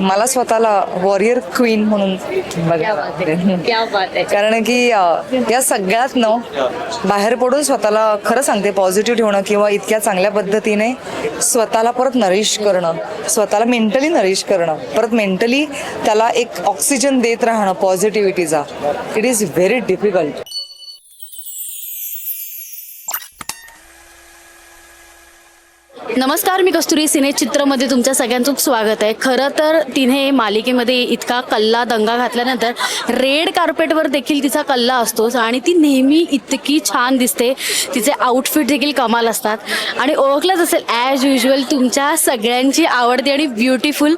मला स्वतःला warrior queen म्हणून बघायला कारण की या सगळ्यात न बाहेर पडून स्वतःला खरं सांगते पॉझिटिव्ह ठेवणं किंवा इतक्या चांगल्या पद्धतीने स्वतःला परत नरिश करणं स्वतःला मेंटली नरिश करणं परत मेंटली त्याला एक ऑक्सिजन देत राहणं पॉझिटिव्हिटीचा इट इज व्हेरी डिफिकल्ट नमस्कार मी कस्तुरी सिने चित्रमध्ये तुमच्या सगळ्यांचं स्वागत आहे. खरं तर तिने मालिकेमध्ये इतका कल्ला दंगा घातल्यानंतर रेड कार्पेटवर देखील तिचा कल्ला असतोच आणि ती नेहमी इतकी छान दिसते. तिचे आउटफिट देखील कमाल असतात. आणि ओळखलंच असेल ॲज युजल तुमच्या सगळ्यांची आवडती आणि ब्युटिफुल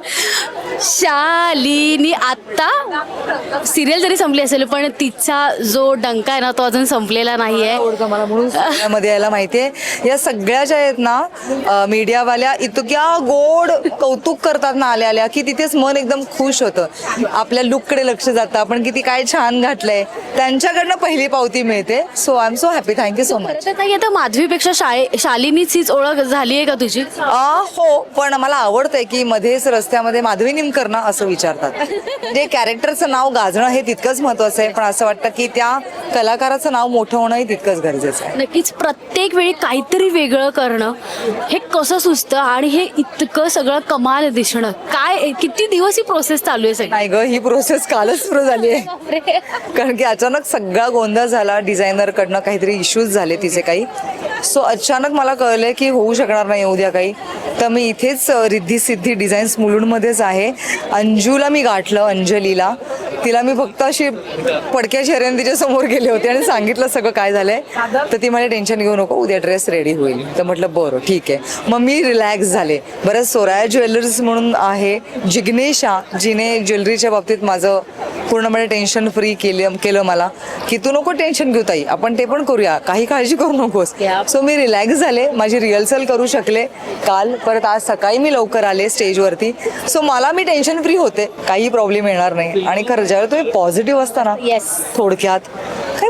शालिनी. आत्ता सिरियल जरी संपली असेल पण तिचा जो डंका आहे ना तो अजून संपलेला नाही आहे मला म्हणून यायला माहिती आहे या सगळ्या ज्या आहेत ना मीडियावाल्या इतक्या गोड कौतुक करतात ना आल्या आल्या की तिथेच मन एकदम खुश होतं. आपल्या लुककडे लक्ष जातं. आपण किती काय छान घातलंय. त्यांच्याकडनं पहिली पावती मिळते. So I am so happy thank you so much ताई आता माधवीपेक्षा शाळे शालिनीच हीच ओळख झाली आहे का तुझी? हो पण मला आवडतंय की मध्येच रस्त्यामध्ये माधवी निमकर ना असं विचारतात. जे कॅरेक्टरचं नाव गाजणं हे तितकंच महत्वाचं आहे. पण असं वाटतं की त्या कलाकाराचं नाव मोठं होणंही तितकंच गरजेचं आहे. नक्कीच प्रत्येक वेळी काहीतरी वेगळं करणं हे कसं सुचतं आणि हे इतकं सगळं कमाल दिसणं. काय किती दिवस ही प्रोसेस चालू आहे सगळी? नाही ग ही प्रोसेस कालच सुरू झाली आहे. कारण की अचानक सगळा गोंधळ झाला डिझायनर कडनं काहीतरी इश्यूज झाले तिचे काही. सो अचानक मला कळलंय की होऊ शकणार नाही उद्या काही. तर मी इथेच रिद्धी सिद्धी डिझाईन्स मुलुंडमध्येच आहे. अंजूला मी गाठलं अंजलीला. तिला मी फक्त अशी पडक्या चेहऱ्याने तिच्या समोर गेले होते आणि सांगितलं सगळं काय झालंय. तर ती मला टेन्शन घेऊ नको उद्या ड्रेस रेडी होईल. तर म्हटलं बरं ठीक आहे. मग मी रिलॅक्स झाले. बरं सोराया ज्वेलर्स म्हणून आहे जिग्नेशा जिने ज्वेलरीच्या बाबतीत माझं पूर्णपणे टेन्शन फ्री केलं केलं मला की तू नको टेन्शन घेऊ ताई आपण ते पण करूया काही काळजी करू नकोस. सो मी रिलॅक्स झाले माझी रिहर्सल करू शकले काल परत आज सकाळी मी लवकर आले स्टेजवरती सो मला मी टेन्शन फ्री होते काही प्रॉब्लेम येणार नाही आणि खरं ज्यावेळी तुम्ही पॉझिटिव्ह असता ना Yes. थोडक्यात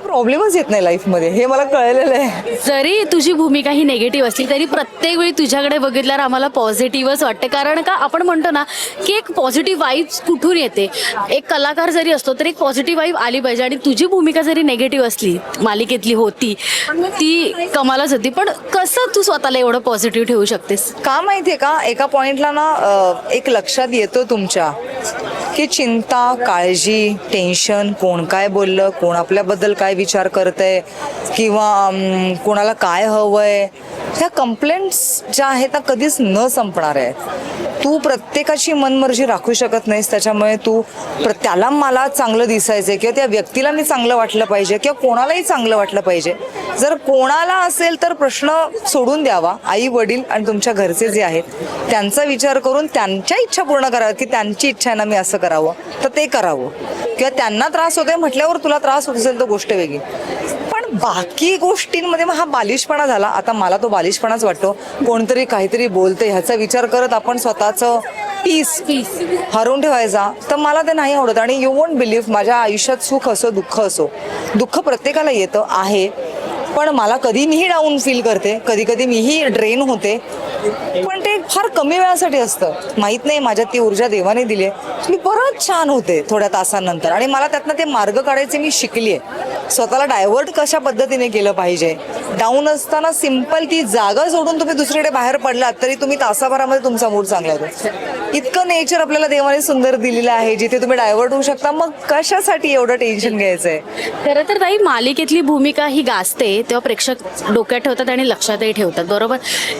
प्रॉब्लेमच येत नाही लाईफमध्ये. हे मला कळलेलं आहे. जरी तुझी भूमिका ही नेगेटिव्ह असली तरी प्रत्येक वेळी तुझ्याकडे बघितल्यावर आम्हाला पॉझिटिव्हच वाटते. कारण का आपण म्हणतो ना की एक पॉझिटिव्ह वाईब्स कुठून येते? एक कलाकार जरी असतो तर एक पॉझिटिव्ह वाईब आली पाहिजे. आणि तुझी भूमिका जरी नेगेटिव्ह असली मालिकेतली होती ती कमालच होती. पण कसं तू स्वतःला एवढं पॉझिटिव्ह ठेवू शकतेस? का माहितीये का? एका पॉइंटला ना अ, एक लक्षात येतो तुमच्या. की चिंता काळजी टेन्शन कोण काय बोललं कोण आपल्याबद्दल काय विचार करतंय किंवा कोणाला काय हवंय ह्या कंप्लेंट्स ज्या आहेत त्या कधीच न संपणार आहेत. तू प्रत्येकाची मनमर्जी राखू शकत नाहीस त्याच्यामुळे तू प्र- त्याला मला चांगलं दिसायचं किंवा त्या व्यक्तीला मी चांगलं वाटलं पाहिजे किंवा कोणालाही चांगलं वाटलं पाहिजे. जर कोणाला असेल तर प्रश्न सोडून द्यावा. आई वडील आणि तुमच्या घरचे जे आहेत त्यांचा विचार करून त्यांच्या इच्छा पूर्ण करावं की त्यांची इच्छा आहे ना मी असं करावं. तर ते करावं. किंवा त्यांना त्रास होतोय म्हटल्यावर तुला त्रास होत असेल तर गोष्ट वेगळी. पण बाकी गोष्टींमध्ये मग हा बालिशपणा झाला. आता मला तो बालिशपणाच वाटतो. कोणतरी काहीतरी बोलते ह्याचा विचार करत आपण स्वतःचं पीस Peace. हरवून ठेवायचा. तर मला ते नाही आवडत. आणि यू वोंट बिलीव्ह माझ्या आयुष्यात सुख असो दुःख असो. दुःख प्रत्येकाला येतं आहे. पण मला कधी मीही डाऊन फील करते. कधी कधी मीही ड्रेन होते. पण ते फार कमी वेळासाठी असतं. माहीत नाही माझ्यात ती ऊर्जा देवाने दिली आहे. मी परत छान होते थोड्या तासांनंतर. आणि मला त्यातनं ते मार्ग काढायचे मी शिकली आहे स्वतःला डायव्हर्ट कशा पद्धतीने केलं पाहिजे? डाऊन असताना सिंपल ती जागा सोडून तुम्ही दुसरीकडे बाहेर पडलात तरी तुम्ही तासाभरामध्ये तुमचा मूड चांगला होतो इतकं नेचर आपल्याला देवाने सुंदर दिलेलं आहे जिथे तुम्ही डायव्हर्ट होऊ शकता. मग कशासाठी एवढं टेन्शन घ्यायचंय? खरं तर ताई मालिकेतली भूमिका ही गाजते तेव्हा प्रेक्षक डोक्यात ठेवतात आणि लक्षातही ठेवतात बरोबर?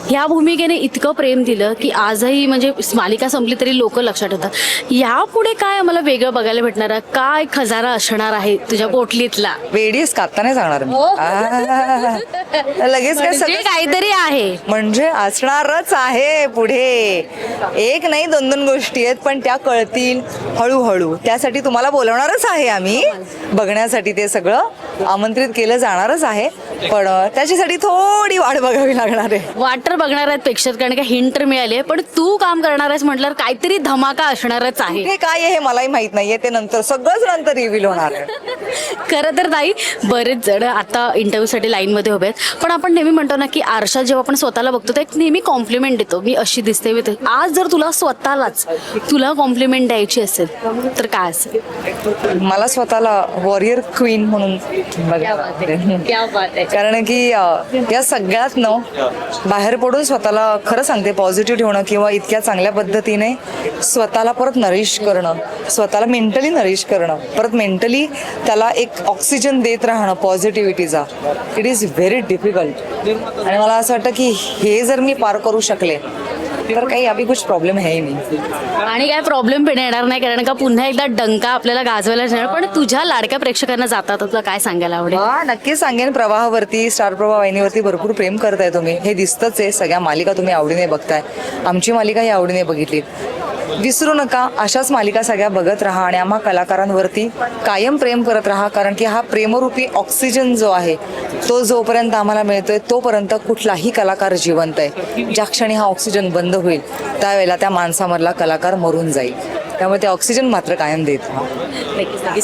ह्या भूमिकेने इतकं प्रेम दिलं की आजही म्हणजे मालिका संपली तरी लोक लक्षात ठेवतात. यापुढे काय आम्हाला वेगळं बघायला भेटणार? काय खजाना असणार आहे तुझ्या पोटलीतला? वेडीस कापता नाही सांगणार मी लगेच काय म्हणजे सगळं काहीतरी आहे. म्हणजे असणारच आहे पुढे. एक नाही दोन दोन गोष्टी आहेत पण त्या कळतील हळूहळू. त्यासाठी तुम्हाला बोलवणारच आहे आम्ही. बघण्यासाठी ते सगळं आमंत्रित केलं जाणारच आहे. पण अं, त्याच्यासाठी थोडी वाट बघावी लागणार आहे. वाटर बघणार आहेत प्रेक्षक कारण का हिंट मिळाली आहे. पण तू काम करणार आहेस म्हटल्यावर काहीतरी धमाका असणारच आहे. कुठे काय आहे हे मलाही माहीत नाहीये. ते नंतर सगळंच नंतर रिव्हील होणार आहे. खरं तर ताई बरेच जण आता इंटरव्ह्यूसाठी लाईनमध्ये उभे आहेत. पण आपण नेहमी म्हणतो ना की आरशात जेव्हा आपण स्वतःला बघतो तर एक नेहमी कॉम्प्लिमेंट देतो मी अशी दिसते मी. आज जर तुला स्वतःलाच तुला कॉम्प्लिमेंट द्यायची असेल तर काय असेल? मला स्वतःला वॉरियर क्वीन म्हणून. कारण की या सगळ्यात न बाहेर पडून स्वतःला खरं सांगते पॉझिटिव्ह ठेवणं किंवा इतक्या चांगल्या पद्धतीने स्वतःला परत नरिश करणं स्वतःला मेंटली नरिश करणं परत मेंटली त्याला एक ऑक्सिजन देत राहणं पॉझिटिव्हिटीचा इट इज व्हेरी डिफिकल्ट आणि मला असं वाटतं की हे जर मी पार करू शकले तर काही अभी कुछ प्रॉब्लेम है ही नाही. आणि काय प्रॉब्लेम पण येणार नाही कारण का पुन्हा एकदा डंका आपल्याला गाजवायला येणार पण तुझ्या लाडक्या प्रेक्षकांना जातात तुला काय सांगायला आवडेल? हा नक्कीच सांगेन. प्रवाहावरती स्टार प्रवाह वाहिनीवरती भरपूर प्रेम करताय तुम्ही. हे दिसतच आहे. सगळ्या मालिका तुम्ही आवडीने बघताय. आमची मालिका ही आवडीने बघितली. विसरू नका अशाच मालिका सगळ्या बघत राहा आणि आम्हा कलाकारांवरती कायम प्रेम करत राहा कारण की हा प्रेमरूपी ऑक्सिजन जो आहे तो जोपर्यंत आम्हाला मिळतोय तोपर्यंत कुठलाही कलाकार जिवंत आहे. ज्या क्षणी हा ऑक्सिजन बंद होईल त्यावेळेला त्या माणसामधला कलाकार मरून जाईल. त्यामुळे ते ऑक्सिजन मात्र कायम देत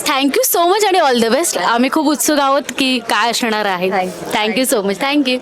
थँक्यू सो मच आणि ऑल द बेस्ट आम्ही खूप उत्सुक आहोत की काय असणार आहे. Thank you so much thank you